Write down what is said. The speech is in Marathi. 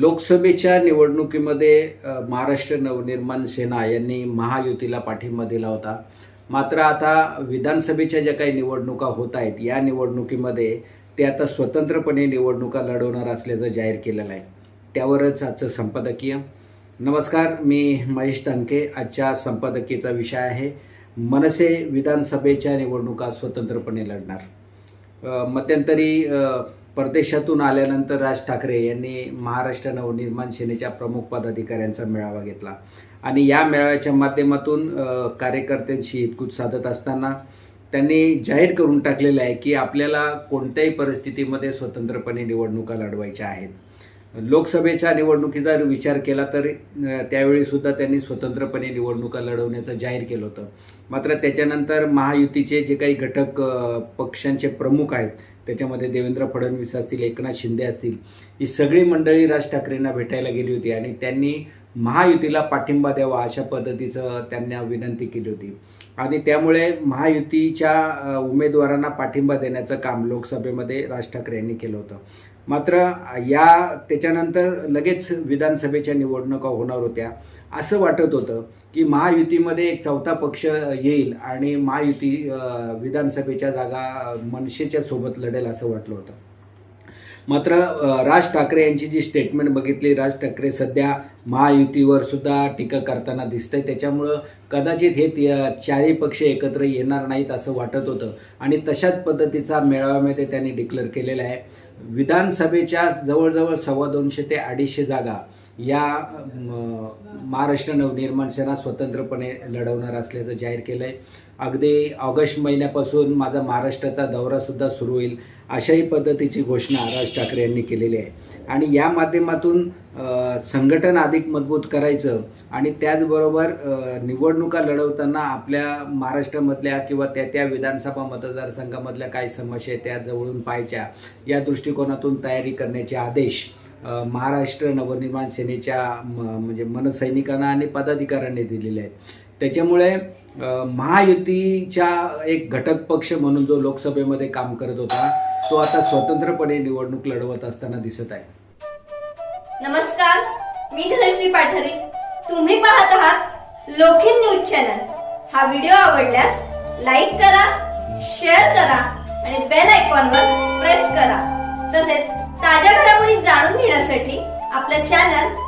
लोकसभेच्या निवडणुकीमध्ये महाराष्ट्र नवनिर्माण सेना यांनी महायुतीला पाठिंबा दिला होता. मात्र आता विधानसभेच्या ज्या काही निवडणुका होत आहेत या निवडणुकीमध्ये ते आता स्वतंत्रपणे निवडणुका लढवणार असल्याचं जाहीर केलेलं आहे. त्यावरच आजचं संपादकीय. नमस्कार मी महेश तानके. आजच्या संपादकीयचा विषय आहे मनसे विधानसभेच्या निवडणुका स्वतंत्रपणे लढणार. मध्यंतरी परदेशातून आल्यानंतर राज ठाकरे यांनी महाराष्ट्र नवनिर्माण सेनेच्या प्रमुख पदाधिकाऱ्यांचा मेळावा घेतला. आणि या मेळाव्याच्या माध्यमातून कार्यकर्त्यांशी हितकूच साधत असताना त्यांनी जाहीर करून टाकलेलं आहे की आपल्याला कोणत्याही परिस्थितीमध्ये स्वतंत्रपणे निवडणुका लढवायच्या आहेत. लोकसभेच्या निवडणुकीचा जर विचार केला तर त्यावेळीसुद्धा त्यांनी स्वतंत्रपणे निवडणुका लढवण्याचं जाहीर केलं होतं. मात्र त्याच्यानंतर महायुतीचे जे काही घटक पक्षांचे प्रमुख आहेत त्याच्यामध्ये देवेंद्र फडणवीस असतील एकनाथ शिंदे असतील ही सगळी मंडळी राज ठाकरेंना भेटायला गेली होती आणि त्यांनी महायुतीला पाठिंबा द्यावा अशा पद्धतीचं त्यांना विनंती केली होती. आणि त्यामुळे महायुतीच्या उमेदवारांना पाठिंबा देण्याचं काम लोकसभेमध्ये राज ठाकरे यांनी केलं होतं. मात्र या त्याच्यानंतर लगेच विधानसभेच्या निवडणुका होणार होत्या. असं वाटत होतं की महायुतीमध्ये एक चौथा पक्ष येईल आणि महायुती विधानसभेच्या जागा मनसेच्या सोबत लढेल असं वाटलं होतं. मात्र राज ठाकरे यांची जी स्टेटमेंट बघितली राज ठाकरे सध्या महायुतीवर सुद्धा टीका करताना दिसतंय. त्याच्यामुळं कदाचित हे चारही पक्ष एकत्र येणार नाहीत असं वाटत होतं. आणि तशाच पद्धतीचा मेळाव्यामध्ये त्यांनी डिक्लेअर केलेला आहे. विधानसभेच्या जवळजवळ सव्वा दोनशे ते अडीचशे जागा या महाराष्ट्र नवनिर्माण सेना स्वतंत्रपणे लढवणार असल्याचं जाहीर केलं आहे अगदी ऑगस्ट महिन्यापासून माझा महाराष्ट्राचा दौरासुद्धा सुरू होईल अशाही पद्धतीची घोषणा राज ठाकरे यांनी केलेली आहे. आणि या माध्यमातून संघटन अधिक मजबूत करायचं आणि त्याचबरोबर निवडणुका लढवताना आपल्या महाराष्ट्रामधल्या किंवा त्या त्या विधानसभा मतदारसंघामधल्या काय समस्या आहेत त्या जवळून पाहायच्या. या दृष्टिकोनातून तयारी करण्याचे आदेश महाराष्ट्र नवनिर्माण सेनेच्या म- म्हणजे मनसैनिकांना आणि पदाधिकाऱ्यांनी दिलेले आहेत. त्याच्यामुळे महायुतीच्या एक घटक पक्ष म्हणून जो लोकसभेमध्ये काम करत होता तो आता स्वतंत्रपणे निवडणूक लढवत असताना दिसत आहे. नमस्कार मी धनश्री पाठारे. तुम्ही पाहत आहात लोखिन न्यूज चॅनल. हा व्हिडिओ आवडल्यास लाईक करा शेअर करा आणि बेल आयकॉनवर प्रेस करा. तसेच ताज्या घडामोडी जाणून आपलं चॅनल सबस्क्राईब करा धन्यवाद